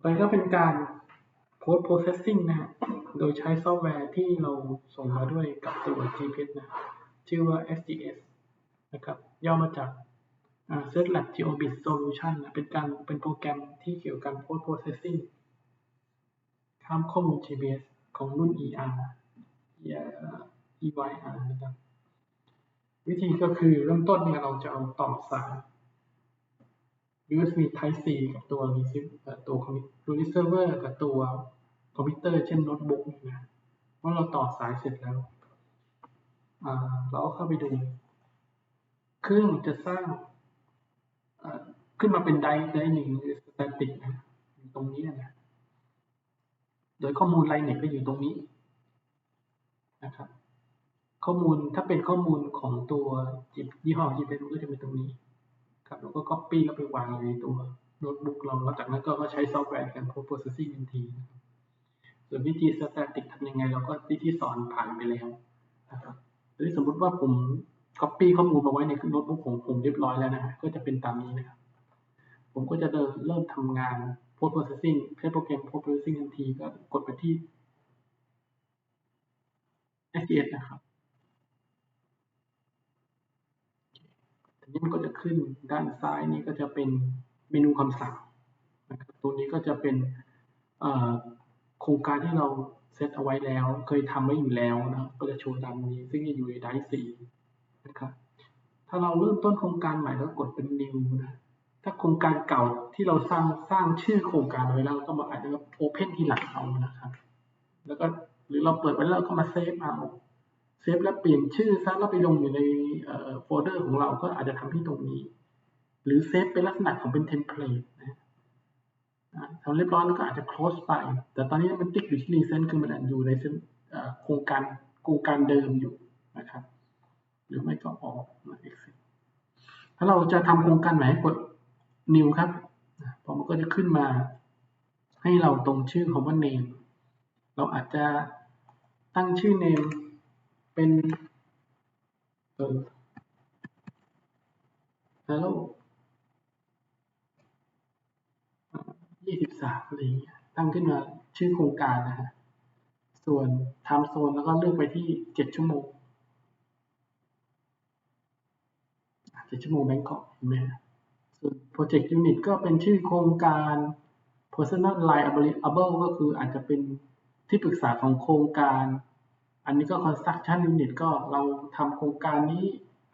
ไปก็เป็นการ post processing นะฮะ โดยใช้ซอฟต์แวร์ที่เราส่งมาด้วยกับตัว GPS นะ ชื่อว่า SGS นะครับ ย่อมาจาก SetLab Geobit Solution นะ เป็นการ เป็นโปรแกรมที่เกี่ยวกับ post processing ข้ามข้อมูล GPS ของรุ่น ER EYR นะครับ วิธีก็คือเริ่มต้นเนี่ยเราจะเอาต่อสาย USB Type C กับตัว receiver ตัวคอมพิวตัว receiver กับตัวคอมพิวเตอร์เช่นโน้ตบุ๊กนะเมื่อเราต่อสายเสร็จแล้ว เราก็เข้าไปดู เครื่องจะสร้างขึ้นมาเป็นไดร์ไดร์หนึ่งหรือสแตติกนะอยู่ตรงนี้นะ โดยข้อมูลไลน์เน็ตก็อยู่ตรงนี้นะครับ ข้อมูลถ้าเป็นข้อมูลของตัวยี่ห้อ GPS ก็จะเป็นตรงนี้ ครับแล้วก็ copy แล้วไปวางในตัวโน้ตบุ๊กเราแล้วจากนั้นก็ใช้ซอฟต์แวร์ในการ Processing ทันทีส่วนวิธี static ทำยังไงเราก็วิธีสอนผ่านไปแล้วนะครับหรือสมมุติว่าผม copy ข้อมูลมาไว้ในโน้ตบุ๊กของผมเรียบร้อยแล้วนะก็จะเป็นตามนี้นะครับ ผมก็จะเริ่มทำงาน post processing ใช้โปรแกรม post processing ทันทีก็กดไปที่ SGS นะครับ ทีนี้มันก็จะขึ้นด้านซ้ายนี้ก็จะเป็นเมนูคำสั่งนะครับตัวนี้ก็จะเป็นโครงการที่เราเซตเอาไว้แล้ว เคยทำไว้อยู่แล้วนะก็จะโชว์ตามนี้ ซึ่งจะอยู่ในไดร์สีนะครับ ถ้าเราเริ่มต้นโครงการใหม่แล้วกดเป็น new นะ ถ้าโครงการเก่าที่เราสร้างสร้างชื่อโครงการไว้แล้วก็มาอาจจะ open ทีหลังเอานะครับ แล้วก็หรือเราเปิดไว้แล้วก็มาเซฟเอา เซฟแล้วเปลี่ยนชื่อซะแล้วไปลงอยู่ในโฟลเดอร์ของเราก็อาจจะทำที่ตรงนี้ หรือเซฟเป็นลักษณะของเป็นเทมเพลตนะทำเรียบร้อยแล้วก็อาจจะ close ไป แต่ตอนนี้มันติ๊กอยู่ที่ recent คือมันอยู่ในโครงการโครงการเดิมอยู่นะครับ หรือไม่ก็ออกมา exit ถ้าเราจะทำโครงการใหม่กด new ครับพอมันก็จะขึ้นมา ให้เราตรงชื่อของว่า name เราอาจจะตั้งชื่อ name เป็นเออ hello ยี่สิบสามอะไรอย่างเงี้ยตั้งขึ้นมาชื่อโครงการนะฮะ ส่วน time zone แล้วก็เลือกไปที่เจ็ดชั่วโมงเจ็ดชั่วโมงแบงกอกเห็นไหมส่วน project unit ก็เป็นชื่อโครงการ personal liable ก็คืออาจจะเป็นที่ปรึกษาของโครงการ อันนี้ก็ construction unit ก็เราทำโครงการนี้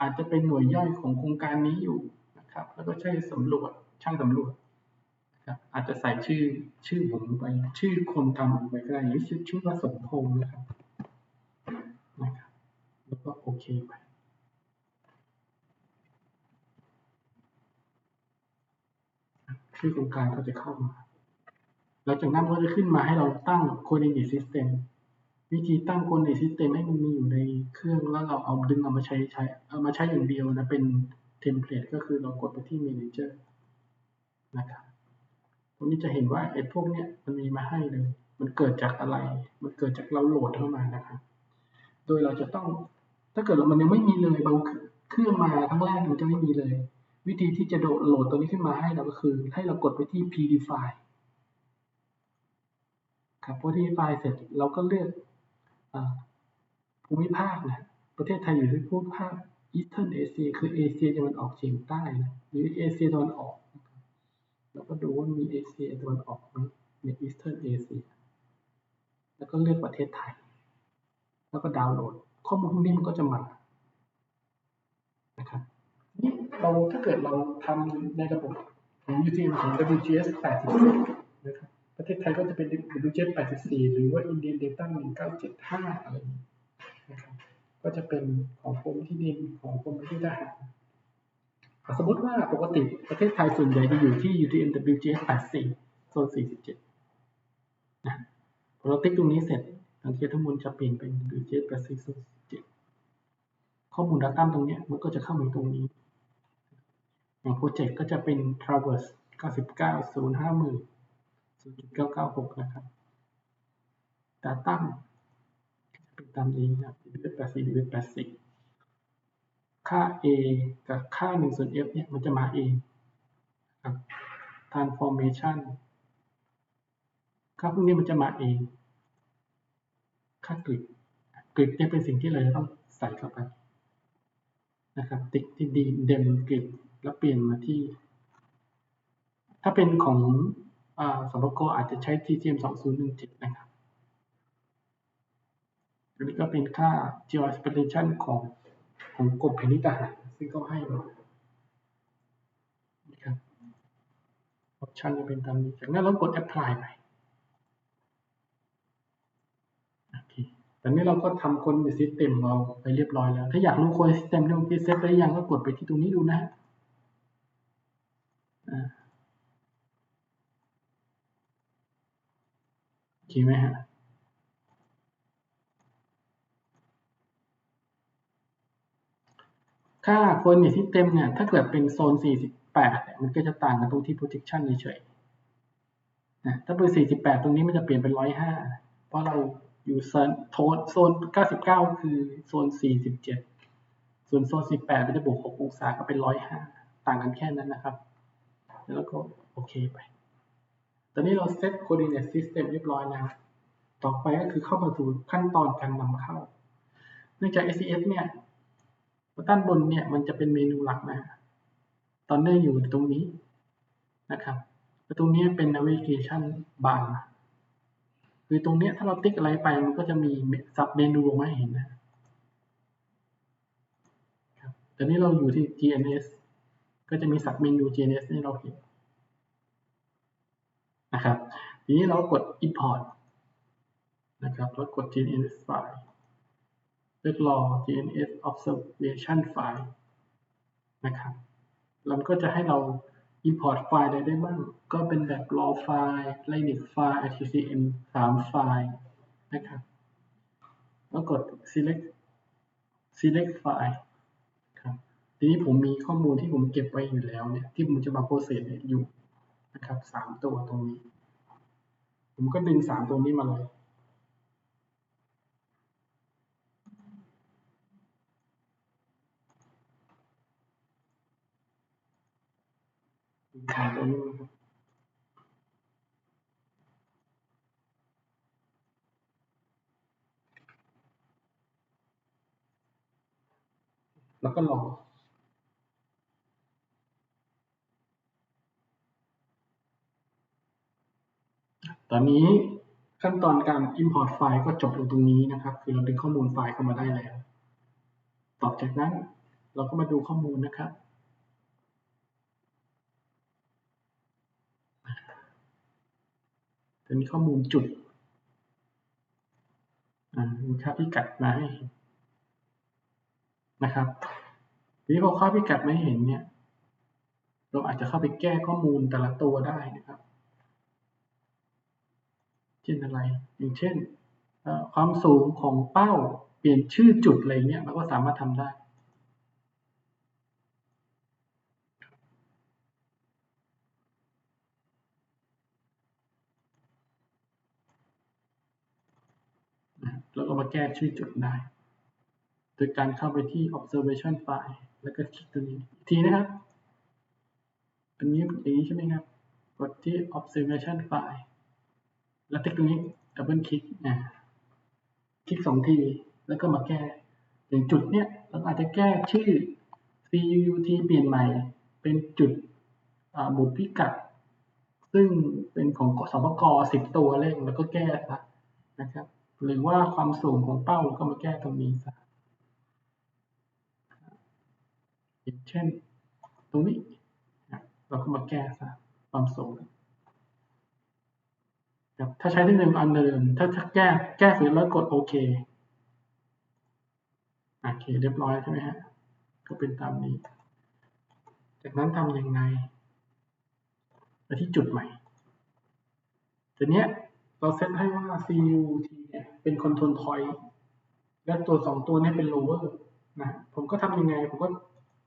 อาจจะเป็นหน่วยย่อยของโครงการนี้อยู่นะครับ แล้วก็ใช้สำรวจช่างสำรวจครับอาจจะใส่ชื่อชื่อผมไปชื่อคนทำไปก็ได้อย่างชื่อชื่อว่าสมพงศ์นะครับนะครับ แล้วก็โอเคไปชื่อโครงการก็จะเข้ามาหลังจากนั้นก็จะขึ้นมาให้เราตั้ง coordinate system วิธีตั้งคนในซิสเต็มให้มันมีอยู่ในเครื่องแล้วเราเอาดึงเอามาใช้ใช้เอามาใช้อย่างเดียวนะเป็นเทมเพลตก็คือเรากดไปที่ Manager นะครับตรงนี้จะเห็นว่าไอ้พวกเนี้ยมันมีมาให้เลย มันเกิดจากอะไร มันเกิดจากเราโหลดเข้ามานะครับ โดยเราจะต้อง ถ้าเกิดมันยังไม่มีเลยบางเครื่องมาครั้งแรกมันจะไม่มีเลย วิธีที่จะโหลดตัวนี้ขึ้นมาให้เราก็คือ ให้เรากดไปที่ pd file ครับพอ pdf เสร็จเราก็เลือก ภูมิภาคนะ ประเทศไทยอยู่ในภูมิภาค Eastern Asia คือเอเชียตะวันออกเฉียงใต้นะหรือเอเชียตะวันออกแล้วก็ดูว่ามีเอเชียตะวันออกไหมใน Eastern Asia แล้วก็เลือกประเทศไทย แล้วก็ดาวน์โหลด ข้อมูลพวกนี้มันก็จะมานะครับนี่เราถ้าเกิดเราทำในระบบของ UTM ของ WGS 80นะครับ ประเทศไทยก็จะเป็น WJ 84 หรือว่า Indian Data 1975 อะไรนี้นะครับก็จะเป็นของกรมที่ดินของกรมพิทหารสมมติว่าปกติประเทศไทยส่วนใหญ่จะอยู่ที่ UTM WJ 84 โซน 47 นะพอเราติ๊กตรงนี้เสร็จสังเกตทั้งหมดจะเปลี่ยนเป็น WJ 84 โซน 47 ข้อมูลดัตต้ตรงนี้มันก็จะเข้ามาตรงนี้อย่างโปรเจกต์ก็จะเป็น Traverse 99 050,000 0.996 นะครับดาตั้งเป็นตามนี้นะดิวิด80ดิวิด80 ค่า a กับค่า1ส่วน f เนี่ยมันจะมาเองครับ transformation ค่าพวกนี้มันจะมาเอง ค่ากริดกริดเนี่ยเป็นสิ่งที่เราจะต้องใส่เข้าไปนะครับ ติ๊กที่ดีเดมกริดแล้วเปลี่ยนมาที่ ถ้าเป็นของ สปกอาจจะใช้ TGM 2017 นะครับอันนี้ก็เป็นค่า geospatial ของของกรมแผ่นดินทหาร ซึ่งเขาให้มานะครับออปชันจะเป็นตามนี้ จากนั้นเรากด apply ไปโอเคตอนนี้เราก็ทำคนใน system เราไปเรียบร้อยแล้ว ถ้าอยากรู้ค้ด system ที่เมื่อกี้เซตไว้ยังก็กดไปที่ตรงนี้ดูนะอ่า โอเคไหมฮะค่าคนเนี่ยที่เต็มเนี่ย ถ้าเกิดเป็นโซน 48 เนี่ย มันก็จะต่างกันตรงที่ projection เฉยๆนะถ้าเป็น 48 ตรงนี้มันจะเปลี่ยนเป็น 105 เพราะเราอยู่โซนโซน 99 คือโซน 47 ส่วนโซน 18 มันจะบวก 6 องศาก็เป็น 105 ต่างกันแค่นั้นนะครับ แล้วก็โอเคไป ตอนนี้เราเซต coordinate system เรียบร้อยแล้ว ต่อไปก็คือเข้ามาสู่ขั้นตอนการนำเข้า เนื่องจาก SCS เนี่ยด้านบนเนี่ยมันจะเป็นเมนูหลักนะ ตอนนี้อยู่ตรงนี้นะครับแล้วตรงนี้เป็น navigation bar คือตรงนี้ถ้าเราติ๊กอะไรไปมันก็จะมีสับเมนูออกมาให้เห็นนะครับแต่นี้เราอยู่ที่ GNS ก็จะมีสับเมนู GNS ให้เราเห็น นะครับทีนี้เรากด import นะครับแล้วกด GNS file เลือกรอ GNS observation file นะครับแล้วก็จะให้เรา import ไฟล์อะได้บ้าง ก็เป็นแบบ raw ไฟล์ linux ไฟล์ atcm 3ไฟล์นะครับแล้วกด select select ไฟล์ครับ ทีนี้ผมมีข้อมูลที่ผมเก็บไว้อยู่แล้วเนี่ย ที่ผมจะมา process เนี่ยอยู่ นะครับสามตัวตรงนี้ ผมก็ดึงสามตัวนี้มาเลยถ่าตัวนี้นะครับแล้วก็รอ ตอนนี้ขั้นตอนการ import ไฟล์ก็จบลงตรงนี้นะครับ คือเราดึงข้อมูลไฟล์เข้ามาได้แล้ว ต่อจากนั้นเราก็มาดูข้อมูลนะครับจะมีข้อมูลจุดมีค่าพิกัดมาให้เห็นนะครับทีนี้พอค่าพิกัดไม่เห็นเนี่ย เราอาจจะเข้าไปแก้ข้อมูลแต่ละตัวได้นะครับ เช่นอะไร อย่างเช่นความสูงของเป้าเปลี่ยนชื่อจุดอะไรเงี้ยเราก็สามารถทำได้ แล้วก็มาแก้ชื่อจุดได้ โดยการเข้าไปที่ observation file แล้วก็คลิกตัวนี้ทีนะครับอันนี้อย่างนี้ใช่ไหมครับ กดที่ observation file แล้วคลิกตรงนี้ดับเบิลคลิกนะคลิกสองทีแล้วก็มาแก้อย่างจุดเนี้ยเราอาจจะแก้ชื่อ CUUT เปลี่ยนใหม่ เป็นจุดหมุดพิกัด ซึ่งเป็นของสปกสิบตัวเลขแล้วก็แก้ซะนะครับ หรือว่าความสูงของเป้าก็มาแก้ตรงนี้ซะอย่างเช่น ตรงนี้เราก็มาแก้ซะความสูง ถ้าใช้ที่หนึ่งอันเดิมถ้าถ้าแก้แก้เสร็จแล้วกดโอเคโอเค เรียบร้อยใช่ไหมฮะก็เป็นตามนี้ จากนั้นทำยังไงไปที่จุดใหม่ทีเนี้ยเราเซตให้ว่า CUT เนี่ยเป็นคอนโทรลพอยต์และตัวสองตัวนี้เป็น lower นะผมก็ทำยังไง ผมก็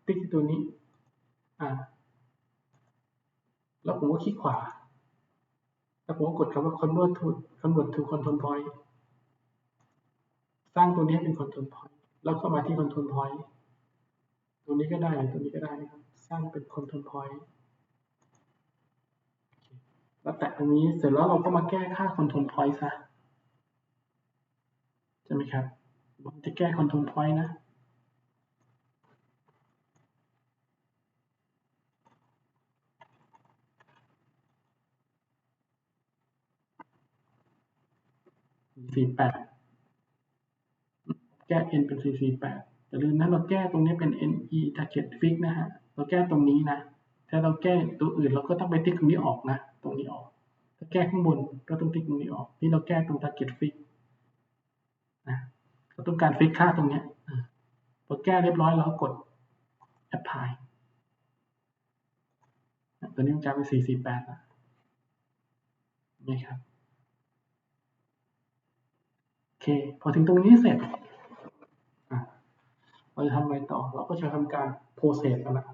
ติ๊กที่ตัวนี้อ่าแล้วผมก็คลิกขวา แล้วผมก็กดคำว่า convert to convert to control point สร้างตัวนี้เป็น control point แล้วก็มาที่ control point ตัวนี้ก็ได้ตัวนี้ก็ได้นะครับ สร้างเป็น control point แล้วแตะตรงนี้เสร็จแล้วเราก็มาแก้ค่าคอนโทรลพอยต์ซะใช่ไหมครับผมจะแก้คอนโทรลพอยต์นะ สี่แปดแก้ n เป็นสี่สี่แปดอย่าลืมนะเราแก้ตรงนี้เป็น ne target fix นะฮะ เราแก้ตรงนี้นะ ถ้าเราแก้ตัวอื่นเราก็ต้องไปติ๊กตรงนี้ออกนะ ตรงนี้ออก ถ้าแก้ข้างบนก็ต้องติ๊กตรงนี้ออก นี่เราแก้ตรง target fix นะเราต้องการฟิกค่าตรงนี้พอแก้เรียบร้อยเราก็กด apply ตัวนี้มันจะเป็นสี่สี่แปดนะนี่ครับ โอเค พอถึงตรงนี้เสร็จเราจะทำอะไรต่อ เราก็จะทำการ process กันละ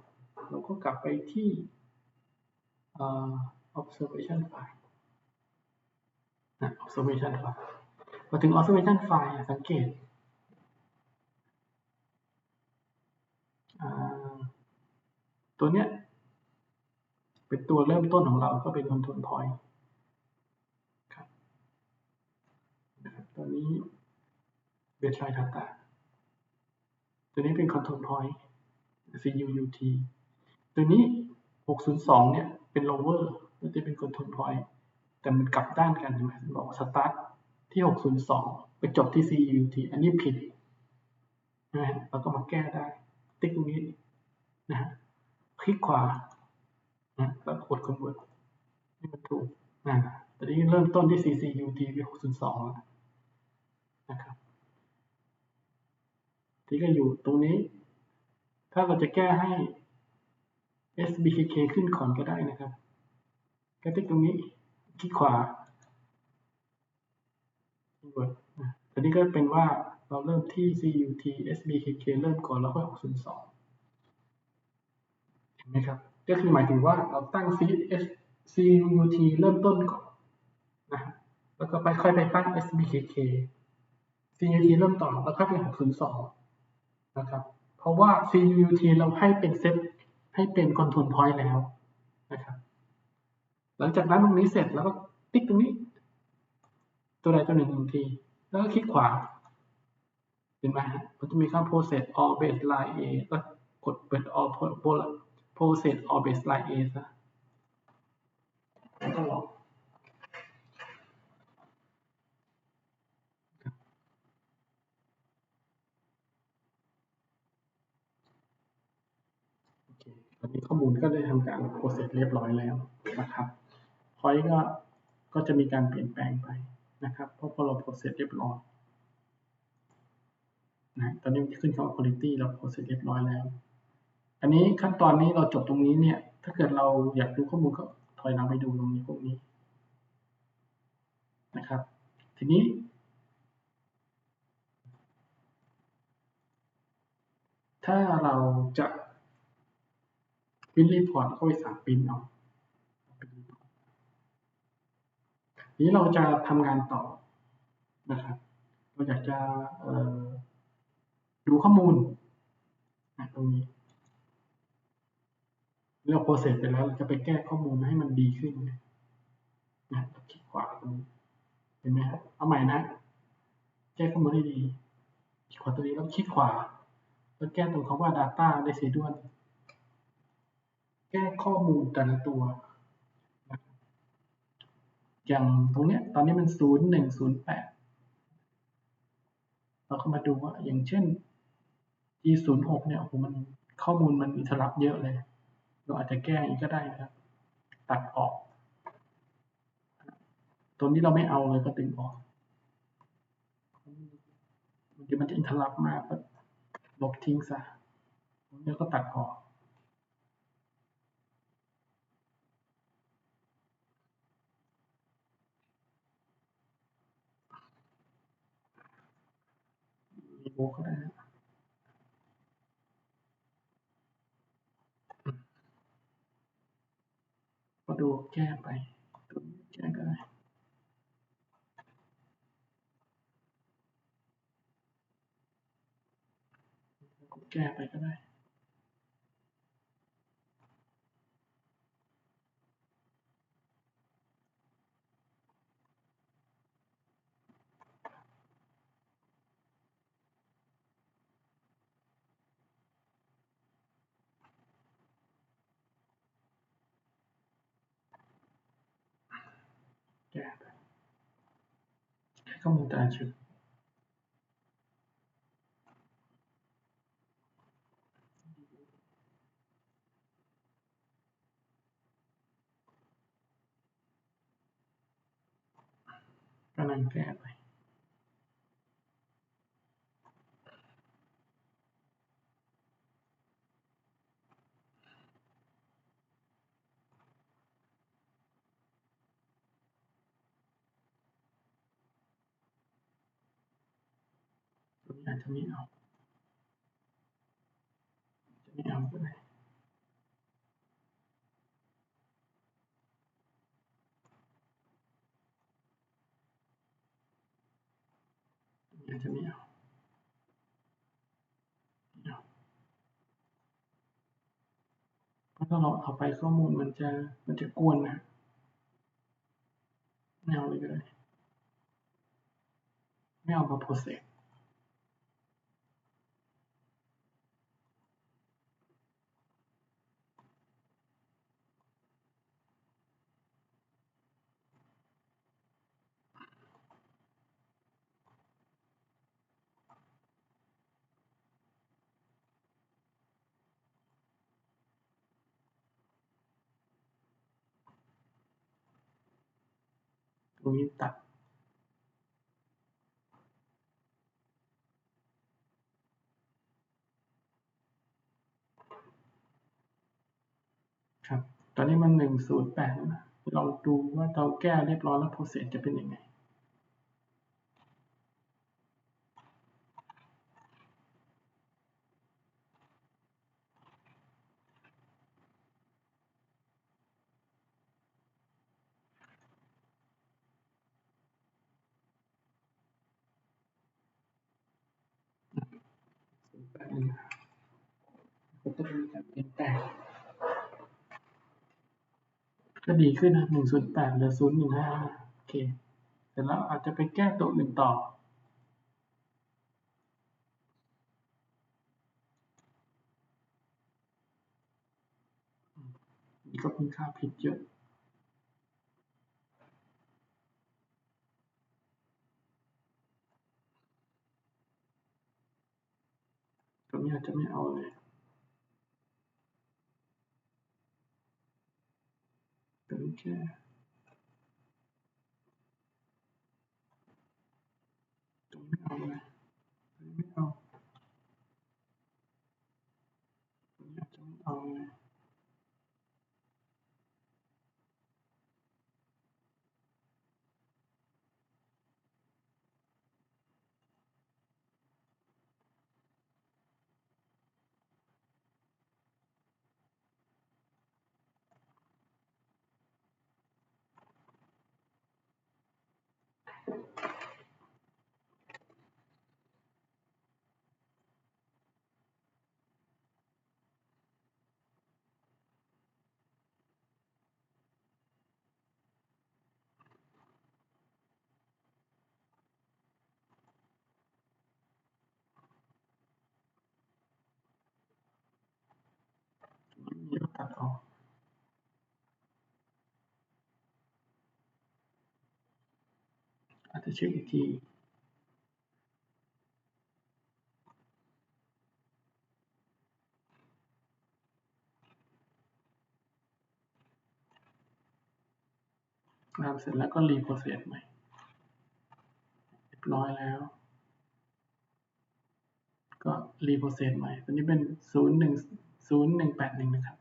เราก็กลับไปที่ observation file นะ observation file พอถึง observation file สังเกตตัวเนี้ยเป็นตัวเริ่มต้นของเราก็เป็น control point ครับ ตัวนี้ baseline data ตัวนี้เป็น control point CUUT ตัวนี้ 602 เนี่ย เป็น lower ก็จะเป็น control point แต่มันกลับด้านกันใช่ไหมบอกว่า start ที่ 602 ไปจบที่ CUUT อันนี้ผิดนะฮะเราก็มาแก้ได้ ติ๊กตรงนี้นะฮะคลิกขวานะแล้วกด convert ให้มันถูกนะตอนนี้เริ่มต้นที่ CCUT ไป602แล้ว นะครับที่ก็อยู่ตรงนี้ ถ้าเราจะแก้ให้ SBKK ขึ้นก่อนก็ได้นะครับก็ติ๊กตรงนี้คลิกขวา convert นะตอนนี้ก็เป็นว่าเราเริ่มที่ CUT SBKK เริ่มก่อนแล้วค่อย602เห็นไหมครับ ก็คือหมายถึงว่าเราตั้ง CS CUT เริ่มต้นก่อนนะแล้วก็ไปค่อยไปตั้ง SBKK CUT เริ่มต่อแล้วค่อยไป602นะครับ เพราะว่า CUT เราให้เป็นเซตให้เป็น control point แล้วนะครับ หลังจากนั้นตรงนี้เสร็จแล้วก็ติ๊กตรงนี้ ตัวใดตัวหนึ่งหนึ่งที แล้วก็คลิกขวา เห็นไหมฮะมันจะมีคำ process all baseline A ก็กดเปิด all process all baseline A ซะแล้วก็ลองโอเคตอ นี้ข้อมูลก็ได้ทำการ process เรียบร้อยแล้วนะครับ point ก็ก็จะมีการเปลี่ยนแปลงไปนะครับ เพราะพอเรา process เรียบร้อยนะตอนนี้มันจะขึ้นคำว่า quality เรา process เรียบร้อยแล้ว อันนี้ขั้นตอนนี้เราจบตรงนี้เนี่ย ถ้าเกิดเราอยากดูข้อมูลก็ถอยหลังไปดูตรงนี้พวกนี้นะครับ ทีนี้ ถ้าเราจะ พิมพ์รีพอร์ตเข้าไปสั่งพิมพ์เอาทีนี้เราจะทำงานต่อนะครับ เราอยากจะดูข้อมูลตรงนี้เราโปรเซสไปแล้วเราจะไปแก้ข้อมูลให้มันดีขึ้นนะคลิกขวาตรงนี้เห็นไหมครับเอาใหม่นะ แก้ข้อมูลให้ดีคลิกขวาตัวนี้แล้วคลิกขวา แล้วแก้ตรงคำว่า data ได้สีด้วน แก้ข้อมูลแต่ละตัว อย่างตรงเนี้ยตอนนี้มันศูนย์หนึ่งศูนย์แปดเราก็มาดูว่าอย่างเช่น G ศูนย์หกเนี่ยโอ้โหมันข้อมูลมันอินทรัพเยอะเลย เราอาจจะแก้อีกก็ได้นะครับ ตัดออก ตัวนี้เราไม่เอาเลยก็ดึงออกเดี๋ยวมันจะอินทรัพมากก็ลบทิ้งซะแล้วก็ตัดออก รี โวก็ได้นะก็ดูแก้ไปตัวนี้แก้ก็ได้แก้ไปก็ได้ ข้อมูลแต่ละชุดกำลังแก้ไป ตัวนี้อา จะไม่เอา จะไม่เอาก็ได้จะไม่เอาเพราะถ้าเราเอาไปข้อมูลมันจะมันจะกวนนะไม่เอาเลยก็ได้ไม่เอามา process ตรงนี้ตัด ครับ ตอนนี้มันหนึ่งศูนย์แปดนะลองดูว่าเราแก้เรียบร้อยแล้วโปรเซสจะเป็นยังไง ศูนย์แปดหนึ่งมีการเปลี่ยนแปลงก็ดีขึ้นนะหนึ่งศูนย์แปดเหลือศูนย์หนึ่งห้าโอเคเสร็จแล้วอาจจะไปแก้ตัวอื่นต่อนี่ก็เป็นค่าผิดเยอะ miatemně aleje. Prutě. To mi ale. จะเช็คอีกทีทำเสร็จแล้วก็รีโปรเซสใหม่เรียบร้อยแล้ว ก็รีโปรเซสใหม่ตัวนี้เป็นศูนย์หนึ่งศูนย์หนึ่งแปดหนึ่งนะครับ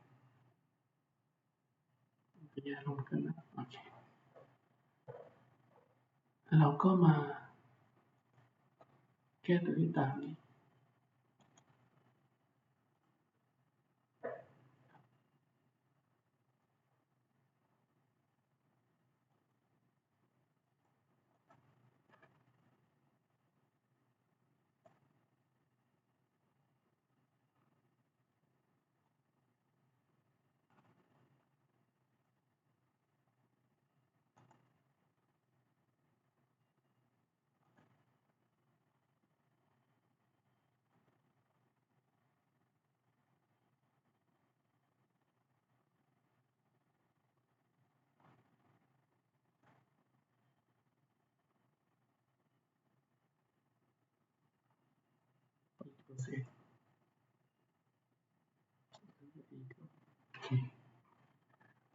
จะแย่ลงขึ้นนะโอ เคแล้วเราก็มาแก้ตัวที่ตามนี้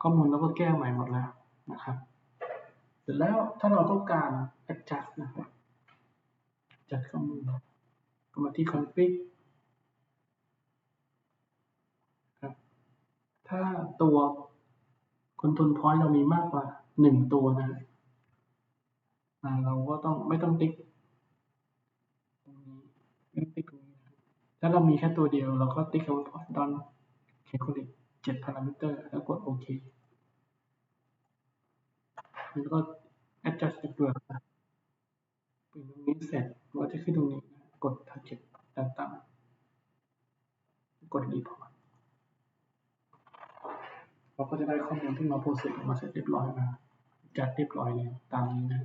ข้อมูลเราก็แก้ใหม่หมดแล้วนะครับ เสร็จแล้วถ้าเราต้องการ adjust นะครับ adjust ข้อมูลก็มาที่ config ครับ ถ้าตัว control point เรามีมากกว่าหนึ่งตัวนะเราก็ต้องไม่ต้องติ๊กตรงนี้ไม่ต้องติ๊ก ตรงนี้นะครับถ้าเรามีแค่ตัวเดียว เราก็ติ๊กคำว่า point don calculate เจ็ด parameter แล้วกดโอเคแล้วก็ adjust เปลือกนะเปลือกตรงนี้เสร็จเราจะขึ้นตรงนี้ กด target ต่างๆกด report เราก็จะได้ข้อมูลที่เราโปรเซสออกมาเสร็จเรียบร้อยมาจัดเรียบร้อยแล้วตามนี้นะ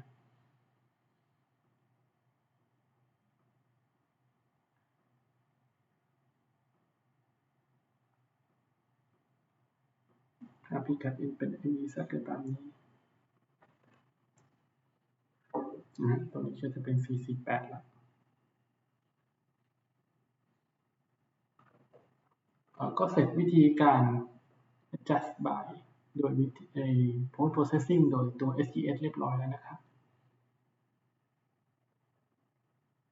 พิกัด n เป็น m e z ก็ตามนี้นะตัวนี้ก็จะเป็น 448แล้วก็เสร็จวิธีการ adjust by โดยวิธี post processing โดยตัว SGS เรียบร้อยแล้วนะครับ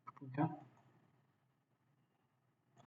ขอบคุณครับ